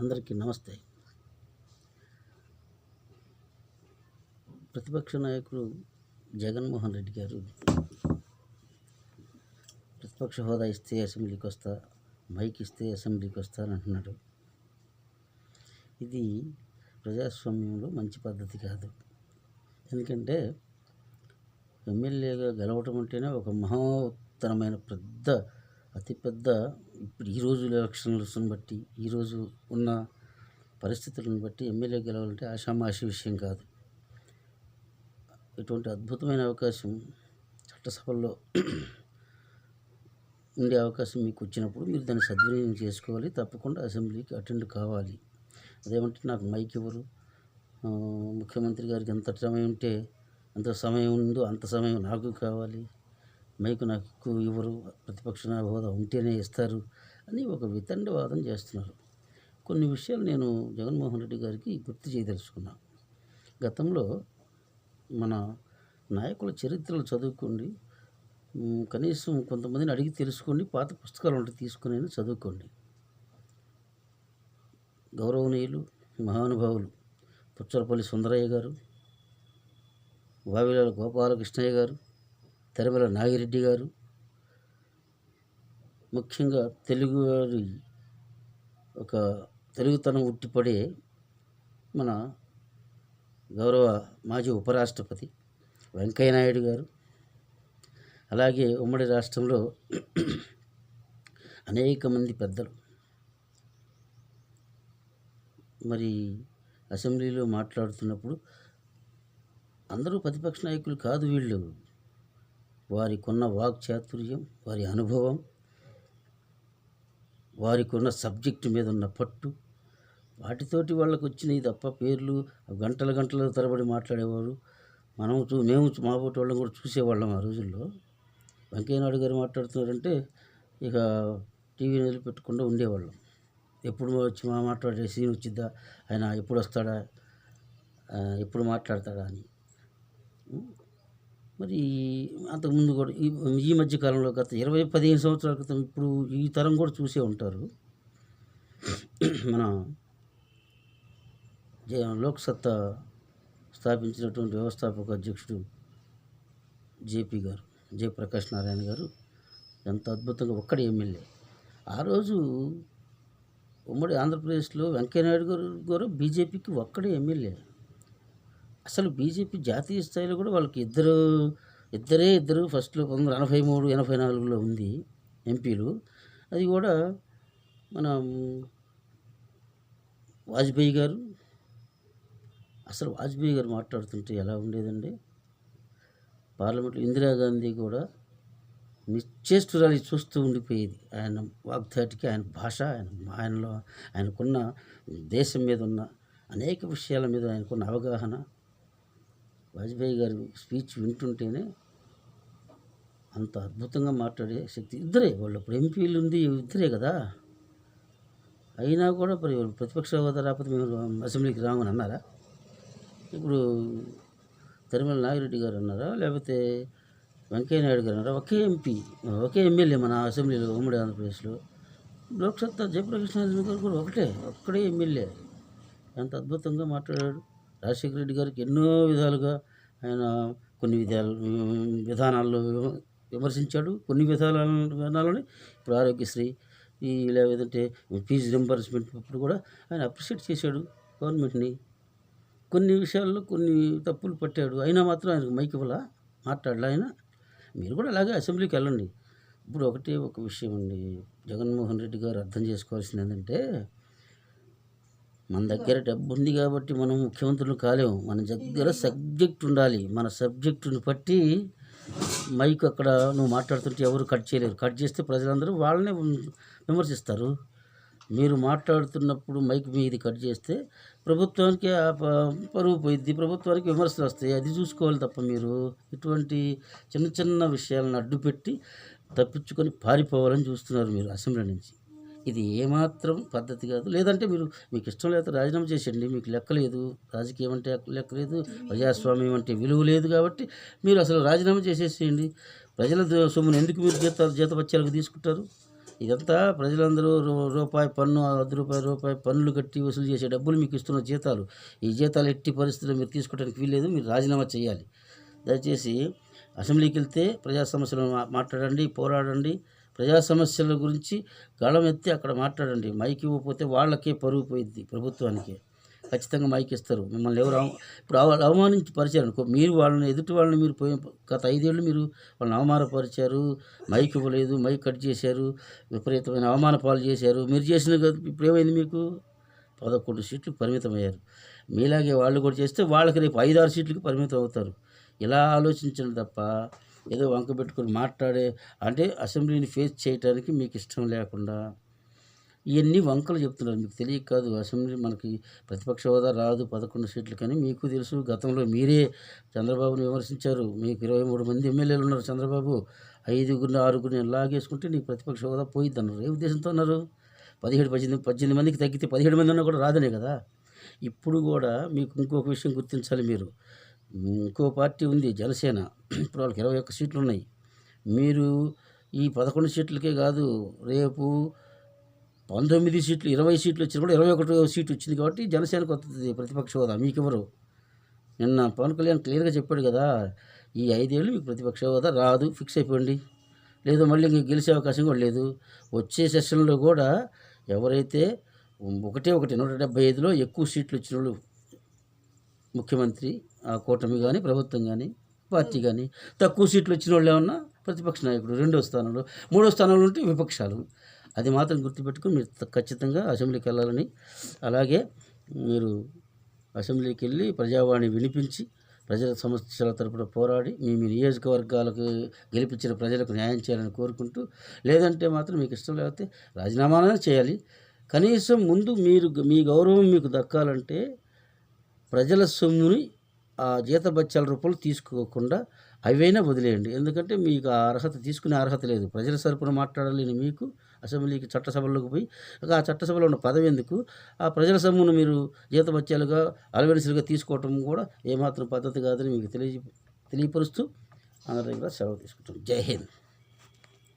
అందరికీ నమస్తే. ప్రతిపక్ష నాయకుడు జగన్మోహన్ రెడ్డి గారు ప్రతిపక్ష హోదా ఇస్తే అసెంబ్లీకి వస్తా మైక్ ఇస్తే అసెంబ్లీకి వస్తా అని అంటున్నాడు ఇది ప్రజాస్వామ్యంలో మంచి పద్ధతి కాదు. ఎందుకంటే ఎమ్మెల్యేగా గెలవటం అంటేనే ఒక మహోత్తరమైన పెద్ద అతిపెద్ద ఇప్పుడు ఈ రోజు ఎలక్షన్లను బట్టి ఈరోజు ఉన్న పరిస్థితులను బట్టి ఎమ్మెల్యే గెలవాలంటే ఆషామాషి విషయం కాదు. ఇటువంటి అద్భుతమైన అవకాశం చట్టసభల్లో ఉండే అవకాశం మీకు వచ్చినప్పుడు మీరు దాన్ని సద్వినియోగం చేసుకోవాలి తప్పకుండా అసెంబ్లీకి అటెండ్ కావాలి. అదేమంటే నాకు మైక్ ఇవ్వరు. ముఖ్యమంత్రి గారికి ఎంత సమయం ఉంటే ఎంత సమయం ఉందో అంత సమయం నాకు కావాలి. మీకు నాకు ఎక్కువ ఇవ్వరు ప్రతిపక్ష హోదా ఉంటేనే ఇస్తారు అని ఒక వితండవాదం చేస్తున్నారు. కొన్ని విషయాలు నేను జగన్మోహన్ రెడ్డి గారికి గుర్తు చేయదలుచుకున్నాను గతంలో మన నాయకుల చరిత్రలు చదువుకోండి. కనీసం కొంతమందిని అడిగి తెలుసుకోండి. పాత పుస్తకాలు ఉంటే తీసుకుని చదువుకోండి. గౌరవనీయులు మహానుభావులు పుచ్చలపల్లి సుందరయ్య గారు వావిలాల గోపాలకృష్ణయ్య గారు తెరమల నాగిరెడ్డి గారు ముఖ్యంగా తెలుగు వారి ఒక తెలుగుతనం ఉట్టిపడే మన గౌరవ మాజీ ఉపరాష్ట్రపతి వెంకయ్యనాయుడు గారు అలాగే ఉమ్మడి రాష్ట్రంలో అనేక మంది పెద్దలు. మరి అసెంబ్లీలో మాట్లాడుతున్నప్పుడు అందరూ ప్రతిపక్ష నాయకులు కాదు వీళ్ళు. వారికున్న వాక్చాతుర్యం వారి అనుభవం వారికి ఉన్న సబ్జెక్టు మీద ఉన్న పట్టు వాటితోటి వాళ్ళకు వచ్చినాయి తప్ప పేర్లు గంటల గంటల తరబడి మాట్లాడేవారు. మనం చూ మేము మా పోటీ వాళ్ళం కూడా చూసేవాళ్ళం ఆ రోజుల్లో. వెంకయ్యనాయుడు గారు మాట్లాడుతున్నారంటే ఇక టీవీ నిలబెట్టకుండా ఉండేవాళ్ళం. ఎప్పుడు వచ్చి మా మాట్లాడే సీన్ వచ్చిద్దా? ఆయన ఎప్పుడు వస్తాడా ఎప్పుడు మాట్లాడతాడా అని. మరి అంతకుముందు కూడా ఈ ఈ మధ్య కాలంలో గత ఇరవై పదిహేను సంవత్సరాల క్రితం ఇప్పుడు ఈ తరం కూడా చూసే ఉంటారు. మన జ- లోక్సత్తా స్థాపించినటువంటి వ్యవస్థాపక అధ్యక్షుడు జేపీ గారు జయప్రకాష్ నారాయణ గారు ఎంత అద్భుతంగా ఒక్కడే ఎమ్మెల్యే. ఆ రోజు ఉమ్మడి ఆంధ్రప్రదేశ్లో వెంకయ్యనాయుడు గారు గారు బీజేపీకి ఒక్కడే ఎమ్మెల్యే. అసలు బీజేపీ జాతీయ స్థాయిలో కూడా వాళ్ళకి ఇద్దరు ఇద్దరే ఇద్దరు ఫస్ట్లో పంతొమ్మిది వందల ఎనభై మూడు ఎనభై నాలుగులో ఉంది ఎంపీలు. అది కూడా మన వాజ్పేయి గారు అసలు వాజ్పేయి గారు మాట్లాడుతుంటే ఎలా ఉండేదండి? పార్లమెంట్లో ఇందిరాగాంధీ కూడా నిశ్చేష్టురాలి చూస్తూ ఉండిపోయేది. ఆయన వాగ్దాటికి ఆయన భాష ఆయన ఆయనలో ఆయనకున్న దేశం మీద ఉన్న అనేక విషయాల మీద ఆయనకున్న అవగాహన వాజ్పేయి గారి స్పీచ్ వింటుంటేనే అంత అద్భుతంగా మాట్లాడే శక్తి. ఇద్దరే వాళ్ళు ఇప్పుడు ఎంపీలు ఉంది ఇద్దరే కదా. అయినా కూడా మరి ప్రతిపక్ష హోదా రాకపోతే మేము అసెంబ్లీకి రామని అన్నారా? ఇప్పుడు తిరుమల నాగిరెడ్డి గారు అన్నారా? లేకపోతే వెంకయ్య నాయుడు గారు అన్నారా? ఒకే ఎంపీ ఒకే ఎమ్మెల్యే మన అసెంబ్లీలో ఉమ్మడి ఆంధ్రప్రదేశ్లో. లోక్సత్తా జయప్రకాష్ గారు కూడా ఒకటే ఒక్కడే ఎమ్మెల్యే. ఎంత అద్భుతంగా మాట్లాడాడు. రాజశేఖర రెడ్డి గారికి ఎన్నో విధాలుగా ఆయన కొన్ని విధాలు విధానాల్లో విమర్శించాడు. కొన్ని విధాల విధానాలని ఇప్పుడు ఆరోగ్యశ్రీ ఈ లేదంటే ఫీజు రింబర్స్మెంట్ అప్పుడు కూడా ఆయన అప్రిషియేట్ చేశాడు గవర్నమెంట్ని. కొన్ని విషయాల్లో కొన్ని తప్పులు పట్టాడు. అయినా మాత్రం ఆయనకు మైక్ ఇవ్వాల? మాట్లాడలే ఆయన? మీరు కూడా అలాగే అసెంబ్లీకి వెళ్ళండి. ఇప్పుడు ఒకటే ఒక విషయం అండి. జగన్మోహన్ రెడ్డి గారు అర్థం చేసుకోవాల్సింది ఏంటంటే మన దగ్గర డబ్బు ఉంది కాబట్టి మనం ముఖ్యమంత్రులు కాలేము. మన దగ్గర సబ్జెక్ట్ ఉండాలి. మన సబ్జెక్టుని బట్టి మైక్ అక్కడ నువ్వు మాట్లాడుతుంటే ఎవరు కట్ చేయలేరు. కట్ చేస్తే ప్రజలందరూ వాళ్ళనే విమర్శిస్తారు. మీరు మాట్లాడుతున్నప్పుడు మైక్ మీది కట్ చేస్తే ప్రభుత్వానికి ఆ పరువు పోయిద్ది. ప్రభుత్వానికి విమర్శలు వస్తాయి. అది చూసుకోవాలి తప్ప మీరు. ఇటువంటి చిన్న చిన్న విషయాలను అడ్డుపెట్టి తప్పించుకొని పారిపోవాలని చూస్తున్నారు మీరు అసెంబ్లీ నుంచి. ఇది ఏమాత్రం పద్ధతి కాదు. లేదంటే మీరు మీకు ఇష్టం లేకపోతే రాజీనామా చేసేయండి మీకు లెక్కలేదు రాజకీయం అంటే లెక్కలేదు ప్రజాస్వామ్యం అంటే విలువ లేదు కాబట్టి మీరు అసలు రాజీనామా చేసేసేయండి. ప్రజల సొమ్మును ఎందుకు మీరు జీత జీతపత్యాలకు తీసుకుంటారు? ఇదంతా ప్రజలందరూ రూ- రూపాయి పన్ను అర్ధ రూపాయి రూపాయి పన్నులు కట్టి వసూలు చేసే డబ్బులు మీకు ఇస్తున్న జీతాలు. ఈ జీతాలు ఎట్టి పరిస్థితుల్లో మీరు తీసుకోవడానికి వీల్లేదు మీరు రాజీనామా చేయాలి. దయచేసి అసెంబ్లీకి వెళ్తే ప్రజా సమస్యలను మా- మాట్లాడండి పోరాడండి. ప్రజా సమస్యల గురించి గళం ఎత్తి అక్కడ మాట్లాడండి. మైక్ ఇవ్వకపోతే వాళ్ళకే పరుగు పోయిద్ది ప్రభుత్వానికి. ఖచ్చితంగా మైక్ ఇస్తారు. మిమ్మల్ని ఎవరు ఇప్పుడు అవమానించి పరిచారు అనుకో మీరు వాళ్ళని ఎదుటి వాళ్ళని మీరు పోయి గత ఐదేళ్ళు మీరు వాళ్ళని అవమానపరిచారు. మైక్ ఇవ్వలేదు. మైక్ కట్ చేశారు. విపరీతమైన అవమాన పాలు చేశారు. మీరు చేసిన ఇప్పుడు ఏమైంది మీకు? పదకొండు సీట్లు పరిమితమయ్యారు. మీలాగే వాళ్ళు కూడా చేస్తే వాళ్ళకి రేపు ఐదారు సీట్లకి పరిమితం అవుతారు ఇలా ఆలోచించండి తప్ప ఏదో వంక పెట్టుకొని మాట్లాడే అంటే అసెంబ్లీని ఫేస్ చేయడానికి మీకు ఇష్టం లేకుండా ఇవన్నీ వంకలు చెప్తున్నారు. మీకు తెలియక కాదు అసెంబ్లీ మనకి ప్రతిపక్ష హోదా రాదు పదకొండు సీట్లు కానీ మీకు తెలుసు గతంలో మీరే చంద్రబాబుని విమర్శించారు. మీకు ఇరవై మూడు మంది ఎమ్మెల్యేలు ఉన్నారు చంద్రబాబు. ఐదుగురిని ఆరుగురిని లాగేసుకుంటే నీకు ప్రతిపక్ష హోదా పోయిద్ది అన్నారు ఏ ఉద్దేశంతో అన్నారు పదిహేడు పద్దెనిమిది పద్దెనిమిది మందికి తగ్గితే పదిహేడు మంది ఉన్నా కూడా రాదనే కదా? ఇప్పుడు కూడా మీకు ఇంకొక విషయం గుర్తించాలి మీరు. ఇంకో పార్టీ ఉంది జనసేన. ఇప్పుడు వాళ్ళకి ఇరవై ఒక్క సీట్లు ఉన్నాయి మీరు ఈ పదకొండు సీట్లకే కాదు రేపు పంతొమ్మిది సీట్లు ఇరవై సీట్లు వచ్చినా కూడా ఇరవై ఒకటో సీట్ వచ్చింది కాబట్టి జనసేనకు వస్తుంది ప్రతిపక్ష హోదా. మీకెవరు నిన్న పవన్ కళ్యాణ్ క్లియర్గా చెప్పాడు కదా ఈ ఐదేళ్ళు మీకు ప్రతిపక్ష హోదా రాదు ఫిక్స్ అయిపోండి. లేదు మళ్ళీ ఇంక గెలిచే అవకాశం కూడా లేదు. వచ్చే సెషన్లో కూడా ఎవరైతే ఒకటే ఒకటి నూట డెబ్బై ఐదులో ఎక్కువ సీట్లు వచ్చిన వాళ్ళు ముఖ్యమంత్రి ఆ కూటమి కానీ ప్రభుత్వం కానీ పార్టీ కానీ తక్కువ సీట్లు వచ్చిన వాళ్ళు ఏమన్నా ప్రతిపక్ష నాయకుడు రెండో స్థానంలో మూడో స్థానంలో ఉంటే విపక్షాలు. అది మాత్రం గుర్తుపెట్టుకుని మీరు ఖచ్చితంగా అసెంబ్లీకి వెళ్ళాలని అలాగే మీరు అసెంబ్లీకి వెళ్ళి ప్రజావాణి వినిపించి ప్రజల సమస్యల తరపున పోరాడి మీ మీ నియోజకవర్గాలకు గెలిపించిన ప్రజలకు న్యాయం చేయాలని కోరుకుంటూ లేదంటే మాత్రం మీకు ఇష్టం లేకపోతే రాజీనామానే చేయాలి. కనీసం ముందు మీరు మీ గౌరవం మీకు దక్కాలంటే ప్రజల సొమ్ముని ఆ జీతబత్యాల రూపంలో తీసుకోకుండా అవైనా వదిలేయండి. ఎందుకంటే మీకు ఆ అర్హత తీసుకునే అర్హత లేదు. ప్రజల సరపున మాట్లాడలేని మీకు అసెంబ్లీకి చట్టసభల్లోకి పోయి ఆ చట్టసభలో ఉన్న పదవి ఎందుకు? ఆ ప్రజల సొమ్మును మీరు జీతబత్యాలుగా అలవెన్సులుగా తీసుకోవటం కూడా ఏమాత్రం పద్ధతి కాదని మీకు తెలియ తెలియపరుస్తూ అందరి దగ్గర సెలవు తీసుకుంటాం జై హింద్.